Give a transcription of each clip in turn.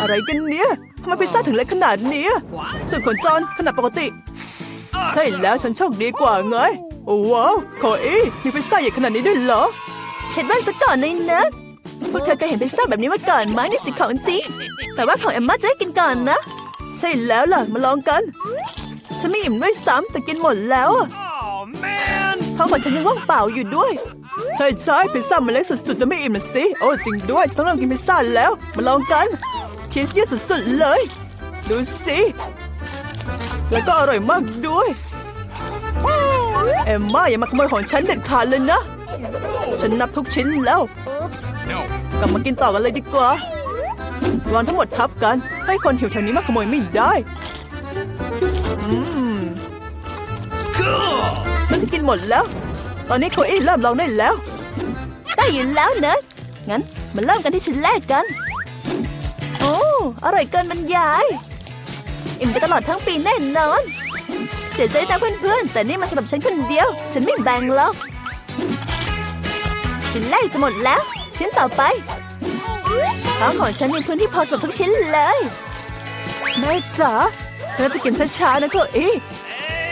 อะไรกันเนี่ยทำไมพิซซ่าถึงเล็กขนาดนี้ส่วนขนจอนขนาดปกติ ใช่แล้วฉันโชคดีกว่าไง โอ้ว้าวโคอี้มีพิซซ่าใหญ่ขนาดนี้ด้วยเหรอเช็ดแว่นซะก่อนเลยนะพวกเธอเคยเห็นพิซซ่าแบบนี้มาก่อนไหมนี่สิของจริงแต่ว่าของเอมมาจะได้กินก่อนนะ ใช่แล้วล่ะมาลองกัน ฉันไม่อิ่มด้วยซ้ำแต่กินหมดแล้วอะ Oh man! ท้องของฉันยังว่างเปล่าอยู่ด้วย ใช่ใช่พิซซ่ามันเล็กสุดๆจะไม่อิ่มนะสิ โอ้จริงด้วยฉันต้องเริ่มกินพิซซ่าแล้ว มาลองกัน ชีสเยอะสุดๆเลย ดูสิ แล้วก็อร่อยมากด้วย เอมม่าอย่ามาขโมยของฉันเด็ดขาดเลยนะ ฉันนับทุกชิ้นแล้ว No. กลับมากินต่อกันเลยดีกว่าวางทั้งหมดทับกัน ให้คนหิวแถวนี้มาขโมยไม่ได้อืม Cool! ฉันจะกินหมดแล้ว ตอนนี้โคอี้เริ่มลองได้แล้ว ได้ยินแล้วเนอะงั้นมาเริ่มกันที่ชิ้นแรกกันโอ้ อร่อยเกินบรรยาย อิ่มไปตลอดทั้งปีแน่นอน เสียใจนะเพื่อนๆ แต่นี่มาสำหรับฉันคนเดียว ฉันไม่แบ่งหรอกชิ้นแรกจะหมดแล้ว ชิ้นต่อไปท้องของฉันมีพื้นที่พอสำหรับทุกชิ้นเลย แม่จ๋าเธอจะกินช้าๆนะโคอี้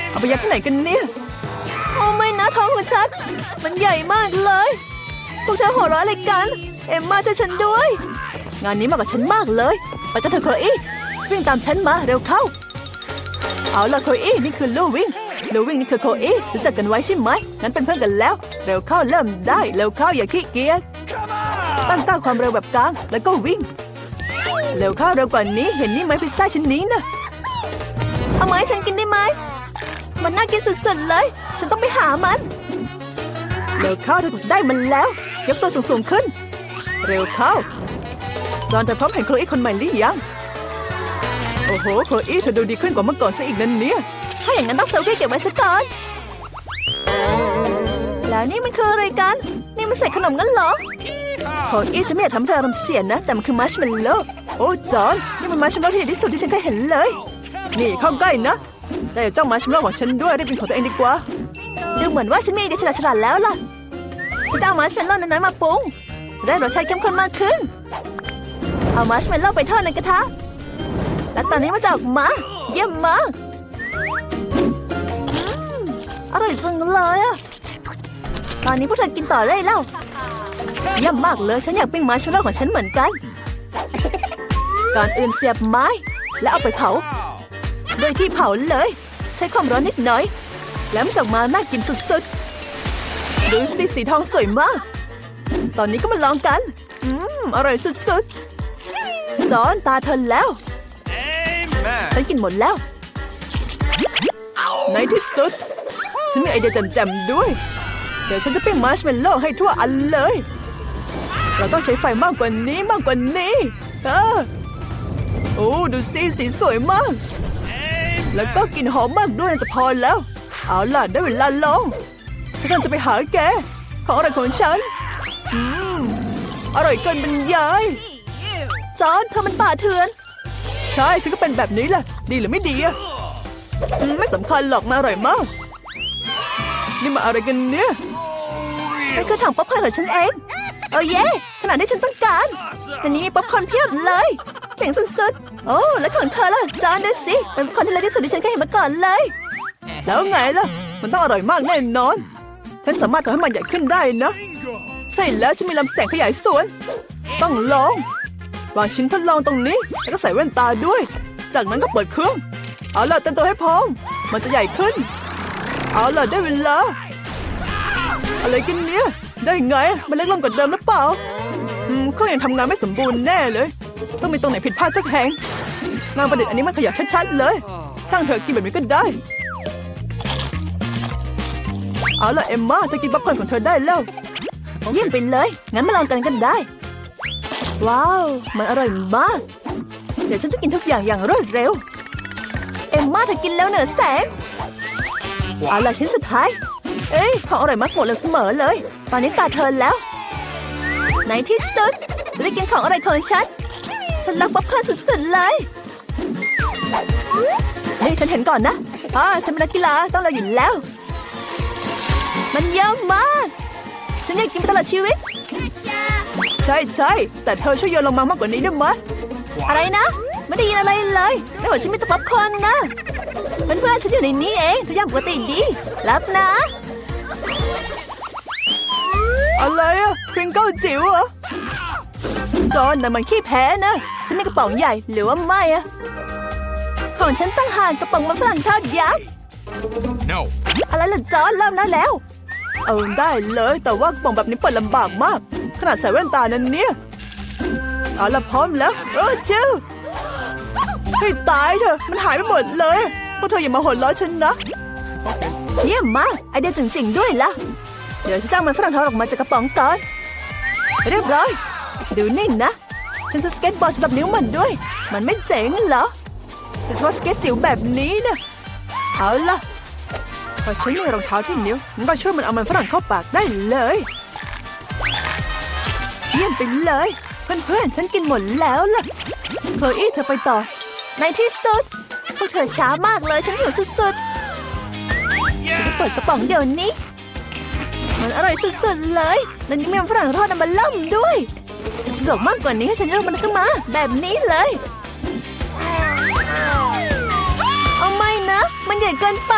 เอาไปยัดที่ไหนกันเนี่ยโอ้ไม่นะท้องของฉัน มันใหญ่มากเลย พวกเธอหัวเราะอะไรกัน เอ็มมาช่วยฉันด้วย งานนี้มากับฉันมากเลย ไปกันเถอะโคลอี้วิ่งตามฉันมาเร็วเข้า เอาล่ะโคลอี้นี่คือลู่วิ่งลู่วิ่งนี่คือโคลอี้รู้จักกันไว้ใช่ไหมงั้นเป็นเพื่อนกันแล้ว เร็วเข้าเริ่มได้เร็วเข้าอย่าขี้เกียจตั้งต้าความเร็วแบบกลางแล้วก็วิ่ง เร็วเข้าเร็วกว่านี้เห็นนี่ไหมพิซซ่าชิ้นนี้นะเอามาให้ฉันกินได้ไหมมันน่ากินสุดๆเลย ฉันต้องไปหามันเร็วเข้าเธอจะได้มันแล้ว ยกตัวสูงๆขึ้น เร็วเข้า จอห์นเธอพร้อมเห็นโคลอีคนใหม่หรือยัง โอ้โห โคลอีเธอดูดีขึ้นกว่าเมื่อก่อนซะอีกนั่นเนี่ย ถ้าอย่างนั้นต้องเซลฟี่เก็บไว้ซะก่อน แล้วนี่มันคืออะไรกัน นี่มันใส่ขนมงั้นเหรอ โคลอีฉันไม่อยากทำให้เธออารมณ์เสียนะ แต่มันคือมัชเมลโล่โอ้จอห์นนี่มันมัชเมลโล่ที่ใหญ่ที่สุดที่ฉันเคยเห็นเลย นี่เข้าใกล้นะแต่เจ้ามัชเมลโล่ของฉันด้วยรีบเป็นของตัวเองดีกว่า ดูเหมือนว่าฉันมีไอเดียฉลาดฉลาดแล้วล่ะจะเอามัชเมลโล่นั้นมาปรุงได้รสชาติเข้มข้นมากขึ้น เอามัชเมลโล่ไปทอดในกระทะ และตอนนี้มันจะออกมา เยี่ยมมากอร่อยจังเลยอะตอนนี้พวกเธอกินต่อได้แล้วเยี่ยมมากเลย ฉันอยากปิ้งมัชเมลโล่ของฉันเหมือนกัน ก่อนอื่นเสียบไม้ แล้วเอาไปเผา โดยที่เผาเลย ใช้ความร้อนนิดหน่อย แล้วมันจะออกมาน่ากินสุดๆ ดูสิสีทองสวยมาก ตอนนี้ก็มาลองกัน อืม อร่อยสุดๆ จอนตาเธอแล้ว Amen! ฉันกินหมดแล้ว ในที่สุด ฉันมีไอเดียแจ่มๆด้วย เดี๋ยวฉันจะปิ้งมาร์ชเมลโล่ให้ทั่วอันเลย เราต้องใช้ไฟมากกว่านี้มากกว่านี้ เออโอ้ดูสิสีสวยมาก แล้วก็กลิ่นหอมมากด้วยจะพอแล้ว เอาล่ะได้เวลาลองฉันกำลังจะไปหาแก ของอร่อยของฉัน อืม อร่อยเกินบรรยาย จอนเธอมันป่าเถื่อน ใช่ฉันก็เป็นแบบนี้แหละ ดีหรือไม่ดีอะไม่สำคัญหรอกมาอร่อยมาก นี่มาอะไรกันเนี่ยนี่คือถังป๊อปคอร์นของฉันเองโอ้เย่ขนาดที่ฉันต้องการแต่นี้มีป๊อปคอร์นเพียบเลยเจ๋งสุดๆ โอ้แล้วของเธอล่ะจานดูสิเป็นป๊อปคอร์นที่เล็กที่สุดที่ฉันเคยเห็นมาก่อนเลย แล้วไงล่ะ มันต้องอร่อยมากแน่นอน ฉันสามารถทำให้มันใหญ่ขึ้นได้นะ ใช่แล้วฉันมีลำแสงขยายส่วน ต้องลอง วางชิ้นทดลองตรงนี้ แล้วก็ใส่แว่นตาด้วย จากนั้นก็เปิดเครื่อง เอาล่ะเต็มตัวให้พร้อม มันจะใหญ่ขึ้น เอาล่ะได้เวลา อะไรกันเนี่ย ได้ไง มันเล็กลงกว่าเดิมหรือเปล่า อืมเครื่องยังทำงานไม่สมบูรณ์แน่เลย ต้องมีตรงไหนผิดพลาดสักแห่งงานประดิษฐ์อันนี้มันขยับชัดๆเลย ช่างเถอกินแบบนี้ก็ได้ เอาล่ะเอมมาเธอกินป๊อปคอร์นของเธอได้แล้วเยี่ยมไปเลย งั้นมาลองกันกันได้ ว้าว มันอร่อยมาก เดี๋ยวฉันจะกินทุกอย่างอย่างรวดเร็ว เอ็มมาเธอกินแล้วเหนือแสงเอาล่ะชิ้นสุดท้าย เอ้ยของอร่อยมากหมดเลยเสมอเลย ตอนนี้ตาเธอแล้ว ในที่สุดจะได้กินของอร่อยของฉัน ฉันรักป๊อปคอร์นสุดๆเลยนี่ฉันเห็นก่อนนะอ่าฉันเป็นนักกีฬาต้องเราอยู่แล้ว มันเยอะมาก ฉันอยากกินไปตลอดชีวิต ใช่ใช่แต่เธอช่วยโยนลงมามากกว่านี้ได้ไหมอะไรนะ ไม่ได้ยินอะไรเลยแต่ว่าฉันมีแตะป๊อปคอร์นนะเพื่อนๆฉันอยู่ในนี้เองทุกอย่างปกติดีรับนะ อะไรอะพริงเกิลจิ๋วเหรอจอนแต่มันขี้แพ้นะ ฉันมีกระป๋องใหญ่หรือว่าไม่อะของฉันตั้งห่างกระป๋องมันฝรั่งทอดยักษ์ No. อะไรล่ะจอนเริ่มแล้วแล้ว เอาได้เลยแต่ว่ากระป๋องแบบนี้เปิดลำบากมาก ขนาดใส่แว่นตานั้นเนี่ยเอาละพร้อมแล้วเออจื้อให้ตายเถอะมันหายไปหมดเลยพวกเธออย่ามาหัวเราะฉันนะเยี่ยมมากไอเดียจริงๆด้วยล่ะ เดี๋ยวฉันจะเอามันฝรั่งทอดออกมาจากกระป๋องก่อนเรียบร้อย ดูนิ่งนะ ฉันจะสเก็ตบอร์ดสำหรับนิ้วมันด้วย มันไม่เจ๋งเหรอโดยเฉพาะสเก็ตจิ๋วแบบนี้นะเอาล่ะพอฉันมีรองเท้าที่นิ้วมันก็ช่วยมันเอามันฝรั่งเข้าปากได้เลย เยี่ยมไปเลย เพื่อนๆ ฉันกินหมดแล้วล่ะโคลอี้เธอไปต่อ ในที่สุด พวกเธอช้ามากเลยฉันหิวสุดๆเปิดกระป๋องเดี๋ยวนี้ มันอร่อยสุดๆเลยแล้วยังมีมันฝรั่งทอดน้ำมันล่ำด้วยสะดวกมากกว่านี้ให้ฉันยกมันขึ้นมา แบบนี้เลยเอาไม่นะ มันใหญ่เกินไป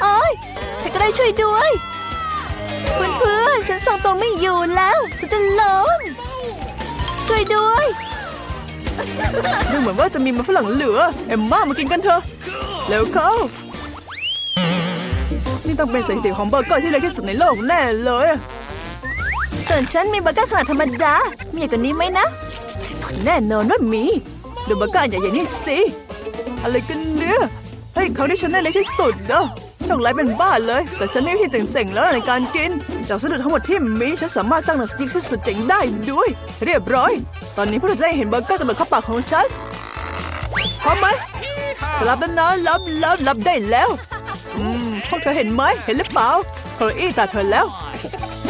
โอ้ยใครก็ได้ช่วยด้วย เพื่อนๆฉันส่งตัวไม่อยู่แล้ว ฉันจะล้มช่วยด้วยดูเหมือนว่าจะมีมันฝรั่งเหลือ เอ็มมามากินกันเถอะเร็วเข้านี่ต้องเป็นสถิติของเบอร์เกอร์ที่เล็กที่สุดในโลกแน่เลย ส่วนฉันมีเบอร์เกอร์ขนาดธรรมดา มีอย่กว่านี้ไหมนะ แน่นอนว่ามี ดูเบอร์เกอร์ใหญ่อย่างนี้สิ อะไรกันเนี่ย เฮ้ยเขาที่ฉันได้เล็กที่สุดเนอะ ชคร้ายเป็นบ้าเลย แต่ฉันมีวิธีเจ๋งๆแล้วในการกิน จากวัสดุทั้งหมดที่มีฉันสามารถสร้างหนังสติ๊กที่สุดเจ๋งได้ด้วย เรียบร้อย ตอนนี้พวกเราจะได้เห็นเบอร์เกอร์กระโดดเข้าปากของฉันพร้อมไหมจะรับแล้วนะรับรับรับได้แล้วอืมพวกเธอเห็นไหมเห็นหรือเปล่าโคลอี้ตาเธอแล้ว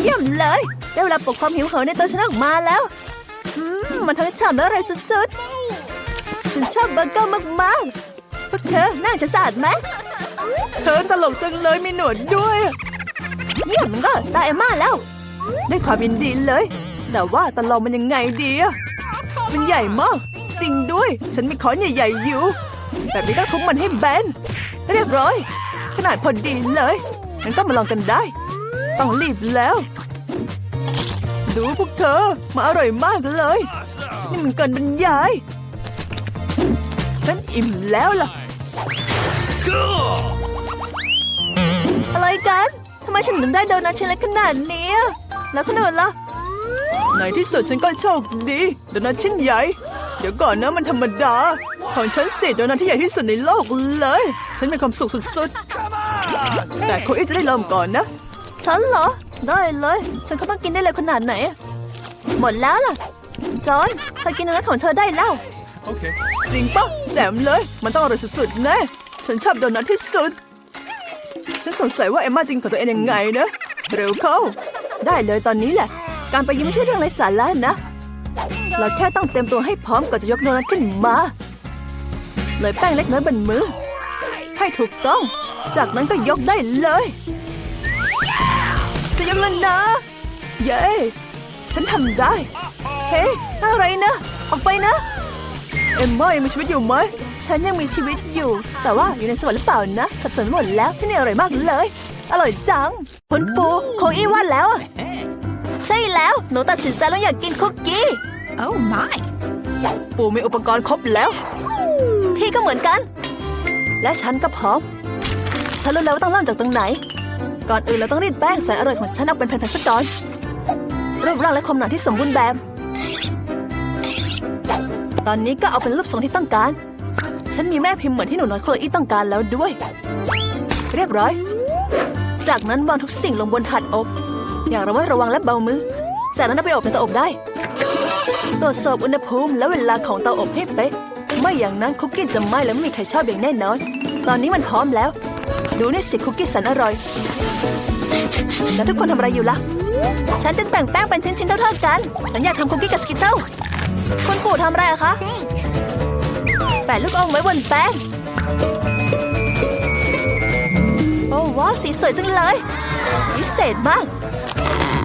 เยี่ยมเลยได้เวลาปลุกความหิวโหยในตัวฉันออกมาแล้วอืมมันทั้งฉ่ำและอร่อยสุดๆฉันชอบเบอร์เกอร์มากๆพวกเธอน่าจะสะอาดไหม เธอตลกจังเลยมีหนวดด้วย เยี่ยมมันก็ตาเอมม่าแล้ว ได้ความยินดีเลย แต่ว่าตลองมันยังไงดีอะมันใหญ่มาก จริงด้วย ฉันมีค้อนใหญ่ๆอยู่ แบบนี้ก็ทุบมันให้แบน เรียบร้อย ขนาดพอดีเลยงั้นก็มาลองกันได้ ต้องรีบแล้ว ดูพวกเธอ มาอร่อยมากเลย นี่มันเกินบรรยาย ฉันอิ่มแล้วล่ะ อะไรกัน ทำไมฉันถึงได้โดนัทชิ้นเล็กขนาดนี้อะแล้วขนาดล่ะในที่สุดฉันก็โชคดีโดนัทชิ้นใหญ่ เดี๋ยวก่อนนะมันธรรมดา ของฉันสิโดนัทที่ใหญ่ที่สุดในโลกเลย ฉันมีความสุขสุดๆ แต่โคอี้จะได้เริ่มก่อนนะ ฉันเหรอ ได้เลย ฉันก็ต้องกินได้เลยขนาดไหนอะหมดแล้วล่ะ จอห์นเธอกินโดนัทของเธอได้แล้ว Okay. จริงปะแจ่มเลย มันต้องอร่อยสุดๆแน่ ฉันชอบโดนัทที่สุด ฉันสงสัยว่าเอมมาจริงของตัวเองยังไงนะ เร็วเข้า ได้เลยตอนนี้แหละ การไปยิ้มไม่ใช่เรื่องไร้สาระนะ เราแค่ต้องเตรียมตัวให้พร้อมก่อนจะยกโดนัทขึ้นมาเลยแป้งเล็กน้อยบนมือ ให้ถูกต้อง จากนั้นก็ยกได้เลย จะยกแล้วนะ เย้ ฉันทำได้ เฮ้ อะไรนะ ออกไปนะ เอ็มม่ายังมีชีวิตอยู่ไหม ฉันยังมีชีวิตอยู่ แต่ว่าอยู่ในสวรรค์หรือเปล่านะ สับสนหมดแล้วที่นี่อร่อยมากเลย อร่อยจังคุณปูโคอี้ว่าแล้วอะใช่แล้ว หนูตัดสินใจแล้วอยากกินคุกกี้ Oh my. ปูมีอุปกรณ์ครบแล้ว พี่ก็เหมือนกัน และฉันก็พร้อม ฉันรู้แล้วว่าต้องเริ่มจากตรงไหน ก่อนอื่นเราต้องรีดแป้งแสนอร่อยของฉันออกเป็นแผ่นๆสักก่อนรูปร่างและความหนาที่สมบูรณ์แบบ ตอนนี้ก็เอาเป็นรูปทรงที่ต้องการ ฉันมีแม่พิมพ์เหมือนที่หนูน้อยโคลอี้ต้องการแล้วด้วย เรียบร้อย จากนั้นวางทุกสิ่งลงบนถาดอบ อย่างระมัดระวังและเบามือ จากนั้นเอาไปอบในเตาอบได้ ตรวจสอบอุณหภูมิและเวลาของเตาอบให้เป๊ะ ไม่อย่างนั้นคุกกี้จะไหม้และไม่มีใครชอบอย่างแน่นอน ตอนนี้มันพร้อมแล้ว ดูนี่สิคุกกี้แสนอร่อย แล้วทุกคนทำอะไรอยู่ล่ะ ฉันจะแบ่งแป้งเป็นชิ้นๆเท่าๆกัน ฉันอยากทำคุกกี้กับสกิตเตล คุณปู่ทำอะไรอะคะ แปะลูกอมไว้บนแป้ง โอ้ว้าว สีสวยจังเลย พิเศษมาก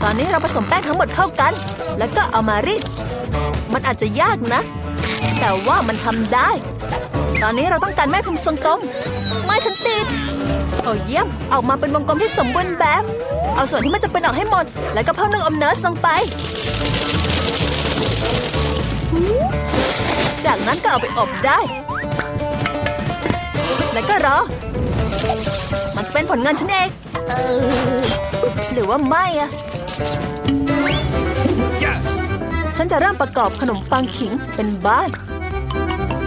ตอนนี้เราผสมแป้งทั้งหมดเข้ากัน แล้วก็เอามารีด มันอาจจะยากนะ แต่ว่ามันทำได้ ตอนนี้เราต้องการแม่พิมพ์ทรงกลม ไม่ฉันติดโอ้เยี่ยม ออกมาเป็นวงกลมที่สมบูรณ์แบบ เอาส่วนที่ไม่จำเป็นออกให้หมด แล้วก็เพิ่มน้ำอมเนสลงไป จากนั้นก็เอาไปอบได้ แล้วก็รอ มันจะเป็นผลงานฉันเองเออหรือว่าไม่อะ Yes. ฉันจะเริ่มประกอบขนมปังขิงเป็นบ้าน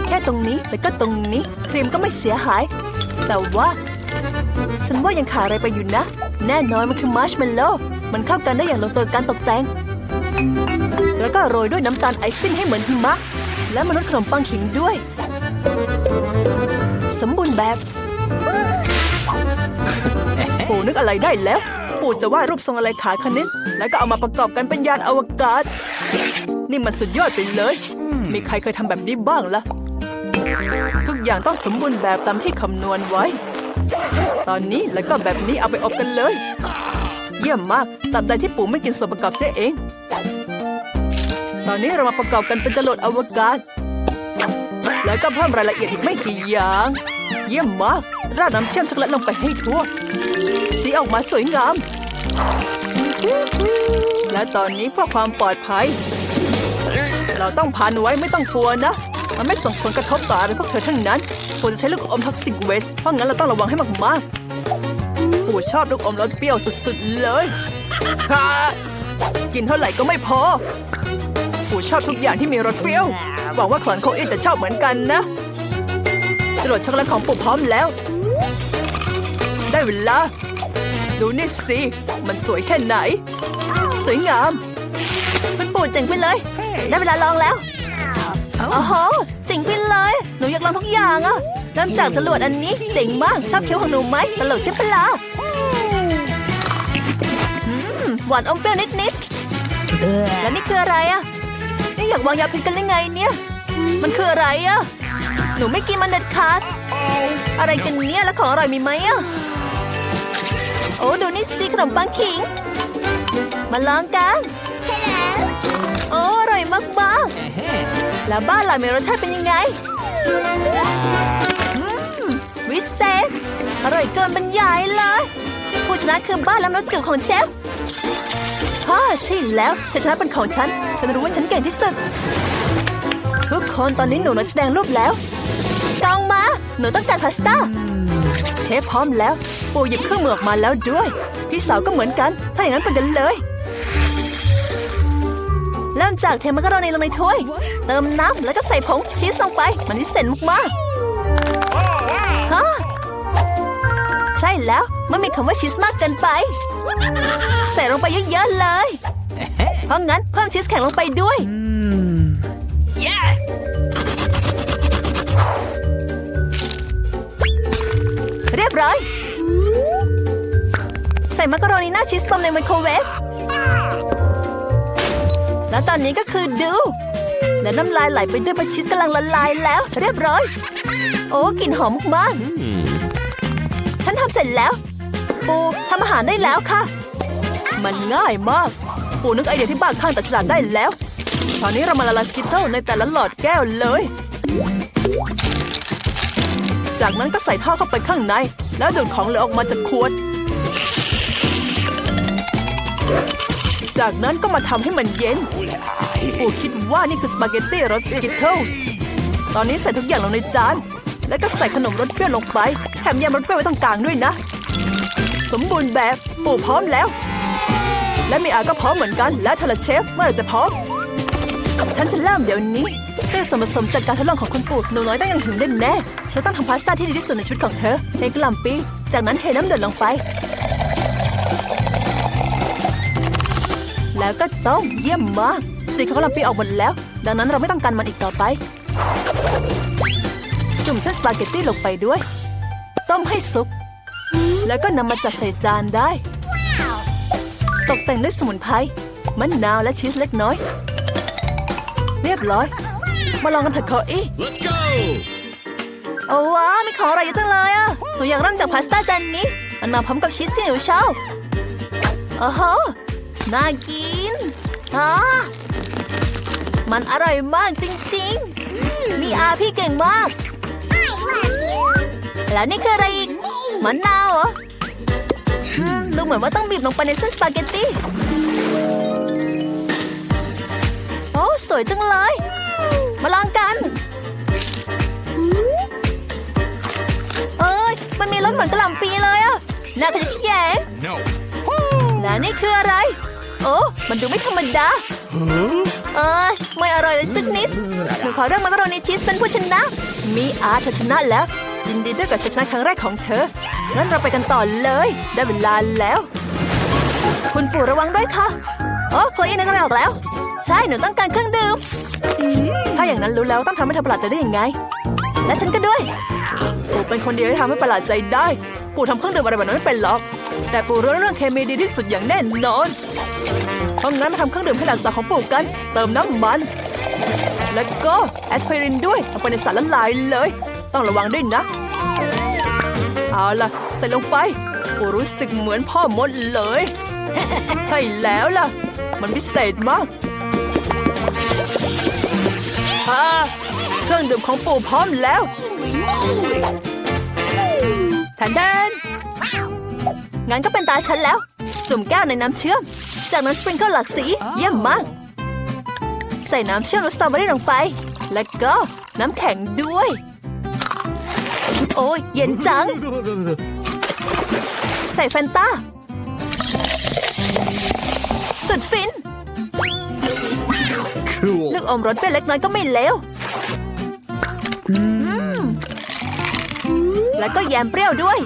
แค่ตรงนี้แล้วก็ตรงนี้ ครีมก็ไม่เสียหาย แต่ว่า ฉันว่ายังขาดอะไรไปอยู่นะ แน่นอนมันคือมาร์ชเมลโล่มันเข้ากันได้อย่างลงตัวการตกแต่ง แล้วก็โรยด้วยน้ำตาลไอซิ่งให้เหมือนหิมะ และมนุษย์ขนมปังขิงด้วย สมบูรณ์แบบปู่นึกอะไรได้แล้ว ปู่จะวาดรูปทรงอะไรขาคณิต แล้วก็เอามาประกอบกันเป็นยานอวกาศ นี่มันสุดยอดไปเลย มีใครเคยทำแบบนี้บ้างล่ะ ทุกอย่างต้องสมบูรณ์แบบตามที่คำนวณไว้ ตอนนี้แล้วก็แบบนี้เอาไปอบกันเลย เยี่ยมมากตราบใดที่ปู่ไม่กินส่วนประกอบเสียเอง ตอนนี้เรามาประกอบกันเป็นจรวดอวกาศ แล้วก็เพิ่มรายละเอียดอีกไม่กี่อย่าง เยี่ยมมากราดน้ำเชื่อมช็อกโกแลตลงไปให้ทั่ว สีออกมาสวยงาม และตอนนี้เพื่อความปลอดภัย เราต้องพันไว้ไม่ต้องกลัวนะ มันไม่ส่งผลกระทบต่ออะไรพวกเธอทั้งนั้นปู่จะใช้ลูกอมท็อกซิกเวสเพราะงั้นเราต้องระวังให้มากๆปู่ชอบลูกอมรสเปรี้ยวสุดๆเลย กินเท่าไหร่ก็ไม่พอ ปู่ชอบทุกอย่างที่มีรสเปรี้ยว หวังว่าขลอนโคเอจะชอบเหมือนกันนะจรวดช็อกโกแลตของปู่พร้อมแล้ว ได้เวลา ดูนี่สิ มันสวยแค่ไหน สวยงาม มันปู่เจ๋งไปเลย ได้เวลาลองแล้วโอ้โหเจ๋งไปเลย หนูอยากลองทุกอย่างอะเริ่มจากจรวดอันนี้เจ๋งมาก ชอบคิ้วของหนูไหมตลกใช่ปะล่ะอืมหวานอมเปรี้ยวนิดๆ แล้วนี่คืออะไรอะนี่ อยากวางยาพิษกันหรือไงเนี่ย มันคืออะไรอะหนูไม่กินมันเด็ดขาด อะไรกันเนี่ยแล้วของอร่อยมีไหมอะโอ้ดูนี่สิขนมปังขิง มาลองกันโอ้อร่อยมากๆแล้วบ้านเรามีรสชาติเป็นยังไงอืมวิเศษอร่อยเกินบรรยายเลยผู้ชนะคือบ้านและรสจืดของเชฟ ฮ่าใช่แล้วชัยชนะเป็นของฉัน ฉันรู้ว่าฉันเก่งที่สุด ทุกคนตอนนี้หนูน้อยแสดงรูปแล้วกองมา หนูต้องการพาสต้า เชฟพร้อมแล้ว ปู่หยิบเครื่องมือออกมาแล้วด้วย พี่สาวก็เหมือนกัน ถ้าอย่างนั้นไปกันเลย เริ่มจากเทมักกะโรนีลงในถ้วย เติมน้ำแล้วก็ใส่ผงชีสลงไป มันนิเซนมากๆฮะใช่แล้วไม่มีคำว่าชีสมากเกินไป ส่ลงไปเยอะๆเลย เพราะงั้นเพิ่มชีสแข็งลงไปด้วย Yes! เรียบร้อย ใส่มักกะโรนีหน้าชีสบอมในไมโครเวฟ แล้วตอนนี้ก็คือดู และน้ำลายไหลไปด้วยเพราะชีสกำลังละลายแล้ว เรียบร้อย โอ้กลิ่นหอมมากๆฉันทำเสร็จแล้ว ปูทำอาหารได้แล้วค่ะ มันง่ายมาก ปูนึกไอเดียที่บ้าข้างแต่ฉลาดได้แล้ว ตอนนี้เรามาละลายสกิตเทิลในแต่ละหลอดแก้วเลย จากนั้นก็ใส่ท่อเข้าไปข้างใน แล้วดูดของเหลืออกมาจากขวด จากนั้นก็มาทำให้มันเย็น ปู่คิดว่านี่คือสปาเกตตี้รสสกิทเทิลตอนนี้ใส่ทุกอย่างลงในจาน แล้วก็ใส่ขนมรสเปรี้ยวลงไป แถมยำรสเปรี้ยวไว้ตรงกลางด้วยนะ สมบูรณ์แบบ ปู่พร้อมแล้ว และมีอาก็พร้อมเหมือนกัน และทาราเชฟเมื่อไหร่จะพร้อม ฉันจะเริ่มเดี๋ยวนี้ด้วยส่วนผสมจากการทดลองของคุณปู่หนูน้อยต้องยังหิวแน่ๆฉันต้องทำพาสต้าที่ดีที่สุดในชีวิตของเธอเทกล่ำปีจากนั้นเทน้ำเดือดลงไป แล้วก็ต้มเยี่ยมมากสีของกล่ำปีออกหมดแล้ว ดังนั้นเราไม่ต้องการมันอีกต่อไป จุ่มเส้นสปาเกตตี้ลงไปด้วย ต้มให้สุก แล้วก็นำมาจัดใส่จานได้ ตกแต่งด้วยสมุนไพรมะนาวและชีสเล็กน้อย เรียบร้อย มาลองกันเถอะคออี้ Let's go. โอ้ว้าวมีของอร่อยเยอะจังเลยอะหนูอยากเริ่มจากพาสต้าจานนี้ มันมาพร้อมกับชีสที่หนูชอบโอ้โหน่ากินฮะมันอร่อยมากจริงๆ มีอาพี่เก่งมาก แล้วนี่คืออะไรอีกมะนาวเหรออืม ดูเหมือนว่าต้องบีบลงไปในเส้นสปาเกตตี้ โอ้สวยจังเลย มาลองกัน เอ้ย มันมีรสเหมือนกระหล่ำปีเลยอะน่าจะขี้แยง No. แล้วนี่คืออะไร โอ้มันดูไม่ธรรมดา เอ้ย ไม่อร่อยเลยสักนิดหนูขอเรื่องมักกะโรนีชีสเป็นผู้ชนะ มีอาเธอชนะแล้ว ยินดีด้วยกับชัยชนะครั้งแรกของเธอ งั้นเราไปกันต่อเลย ได้เวลาแล้ว คุณปู่ระวังด้วยค่ะโอ้โคลอีนึกอะไรออกแล้ว ใช่ หนูต้องการเครื่องดื่ม ถ้าอย่างนั้นรู้แล้วต้องทำให้เธอประหลาดใจได้ยังไง และฉันก็ด้วย ปู่เป็นคนเดียวที่ทำให้ประหลาดใจได้ ปู่ทำเครื่องดื่มอะไรแบบนั้นไม่เป็นหรอก แต่ปู่รู้เรื่องเคมีดีที่สุดอย่างแน่นอน เพราะงั้นมาทำเครื่องดื่มให้หลานสาวของปู่กัน เติมน้ำมัน แล้วก็แอสไพรินด้วยเอาไปในสารละลายเลย ต้องระวังด้วยนะ เอาล่ะ ใส่ลงไปรู้สึกเหมือนพ่อมดเลย ใช่แล้วล่ะ มันพิเศษมากฮ่าเครื่องดื่มของปู่พร้อมแล้วแทนแทนงั้นก็เป็นตาฉันแล้ว จุ่มแก้วในน้ำเชื่อม จากนั้นสปริงเกิลหลากสี เยี่ยมมาก ใส่น้ำเชื่อมรสสตรอเบอรี่ลงไป แล้วก็น้ำแข็งด้วย โอ้ยเย็นจัง ใส่แฟนตาสุดฟิน Cool. ลูกอมรสเปรี้ยวเล็กน้อยก็ไม่เลวอืมแล้วก็แยมเปรี้ยวด้วย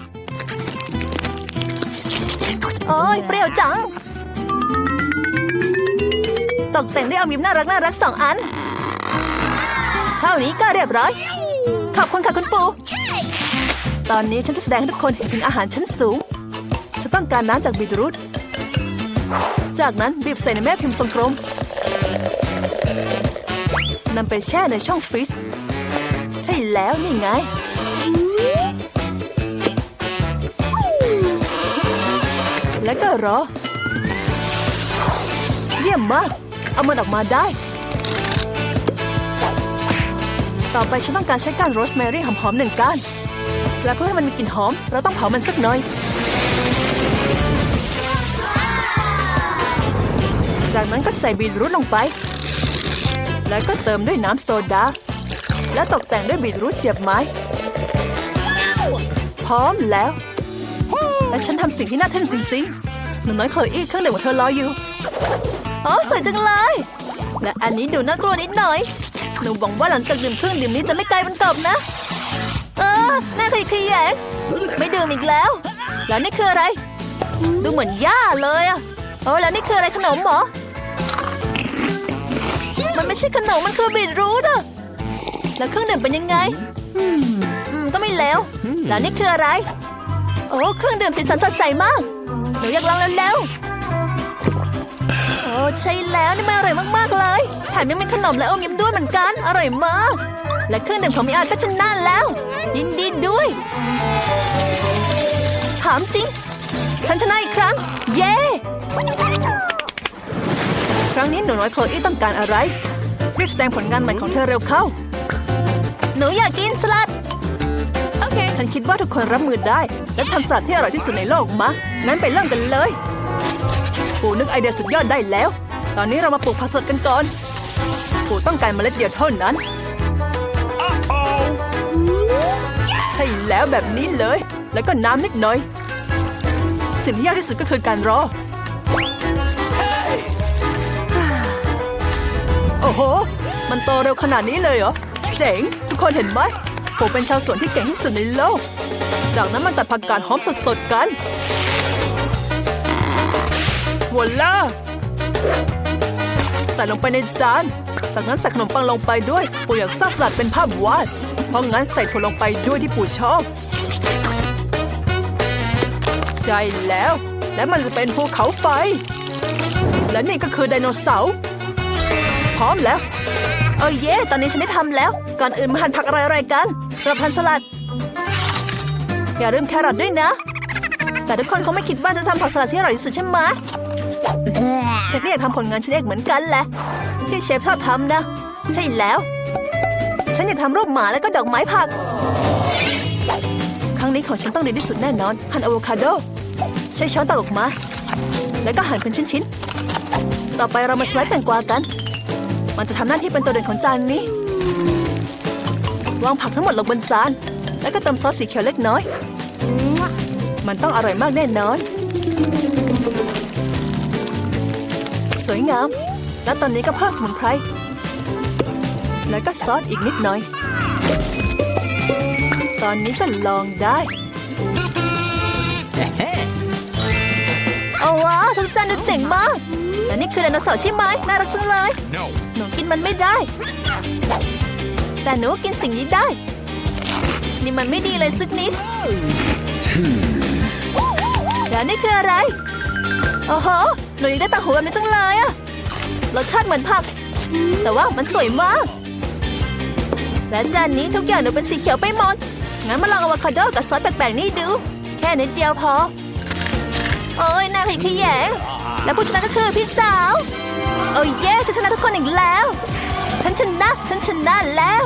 โอ้ยเปรี้ยวจัง ตกแต่งด้วยอมยิ้มน่ารักน่ารักสองอัน เท่านี้ก็เรียบร้อย ขอบคุณค่ะคุณปู่ ตอนนี้ฉันจะแสดงให้ทุกคนเห็นถึงอาหารชั้นสูง ฉันต้องการน้ำจากบีทรูท จากนั้นบีบใส่ในแม่พิมพ์ทรงกลมนำไปแช่ในช่องฟรีซ ใช่แล้วนี่ไง แล้วก็รอ เยี่ยมมาก เอามันออกมาได้ ต่อไปฉันต้องการใช้ก้านโรสแมรี่หอมๆหนึ่งก้าน และเพื่อให้มันมีกลิ่นหอม เราต้องเผามันสักหน่อย จากนั้นก็ใส่บีทรูทลงไป แล้วก็เติมด้วยน้ำโซดา และตกแต่งด้วยบีทรูทเสียบไม้ พร้อมแล้ว และฉันทำสิ่งที่น่าทึ่งจริงๆหนูน้อยเคยอีกเครื่องดื่มของเธอรออยู่โอ้สวยจังเลย และอันนี้ดูน่ากลัวนิดหน่อยหนูหวังว่าหลังจากดื่มเครื่องดื่มนี้จะไม่กลายเป็นกบนะ เออน่าขยขยงไม่ดื่มอีกแล้ว แล้วนี่คืออะไร ดูเหมือนหญ้าเลยอะโอ้แล้วนี่คืออะไรขนมหรอ มันไม่ใช่ขนมมันคือบีทรูทอะแล้วเครื่องดื่มเป็นยังไง อืมก็ไม่แล้ว แล้วนี่คืออะไร โอ้เครื่องดื่มสีสันสดใสมากหนูอยากลองแล้วแล้วโอ้ใช่แล้วนี่มันอร่อยมากๆเลยแถมยังมีขนมและอมยิ้มด้วยเหมือนกัน อร่อยมาก และเครื่องดื่มของมิอาก็ชนะแล้ว ยินดีด้วย ถามจริง ฉันชนะอีกครั้ง เย้ ครั้งนี้หนูน้อยโคลอี้ต้องการอะไรรีบแสดงผลงานใหม่ของเธอเร็วเข้า หนูอยากกินสลัด โอเค ฉันคิดว่าทุกคนรับมือได้ และทำสลัดที่อร่อยที่สุดในโลกมางั้นไปเริ่มกันเลยปู่นึกไอเดียสุดยอดได้แล้ว ตอนนี้เรามาปลูกผักสดกันก่อนปู่ต้องการเมล็ดเดียวเท่านั้น ใช่แล้วแบบนี้เลย แล้วก็น้ำนิดหน่อย สิ่งที่ยากที่สุดก็คือการรอ โอ้โห มันโตเร็วขนาดนี้เลยเหรอ เจ๋ง ทุกคนเห็นไหม ผมเป็นชาวสวนที่เก่งที่สุดในโลก จากนั้นมันตัดผักกาดหอมสดๆกันวอลล่าใส่ลงไปในจาน จากนั้นใส่ขนมปังลงไปด้วยปู่อยากสร้างสลัดเป็นภาพวาด เพราะงั้นใส่ถั่วลงไปด้วยที่ปู่ชอบ ใช่แล้ว และมันจะเป็นภูเขาไฟ และนี่ก็คือไดโนเสาร์ พร้อมแล้ว เออเย่ตอนนี้ฉันได้ทำแล้ว ก่อนอื่นมาหั่นผักอะไรๆกันสำหรับหั่นสลัด อย่าลืมแครอทด้วยนะ แต่ทุกคนคงไม่คิดว่าจะทำผักสลัดที่อร่อยที่สุดใช่ไหมฉันก็อยากทำผลงานชิ้นเอกเหมือนกันแหละที่เชฟชอบทำนะ ใช่แล้ว ฉันอยากทำรูปหมาแล้วก็ดอกไม้ผัก ครั้งนี้ของฉันต้องดีที่สุดแน่นอน หั่นอะโวคาโด ใช้ช้อนตักออกมา แล้วก็หั่นเป็นชิ้นๆ ต่อไปเรามาสไลด์แตงกวากัน มันจะทำหน้าที่เป็นตัวเด่นของจานนี้ วางผักทั้งหมดลงบนจาน แล้วก็เติมซอสสีเขียวเล็กน้อย มันต้องอร่อยมากแน่นอน สวยงาม แล้วตอนนี้ก็เพิ่มสมุนไพร แล้วก็ซอสอีกนิดหน่อย ตอนนี้ก็ลองได้ โอ้ว้าวทุกจานดูเจ๋งมากและนี่คือไดโนเสาร์ใช่ไหมน่ารักจังเลย No. หนูกินมันไม่ได้ แต่หนูกินสิ่งนี้ได้ นี่มันไม่ดีเลยสักนิด แล้วนี่คืออะไร โอ้โห หนูอยากได้ต่างหูแบบนี้จังเลยอะรสชาติเหมือนผัก แต่ว่ามันสวยมาก และจานนี้ทุกอย่างดูเป็นสีเขียวไปหมด งั้นมาลองอะวคาโดกับซอสแปลกๆนี่ดู แค่นิดเดียวพอ โอ้ยน่าขยขยง และผู้ชนะก็คือพี่สาว โอ้ยเย่ฉันชนะทุกคนอีกแล้ว ฉันชนะ ฉันชนะแล้ว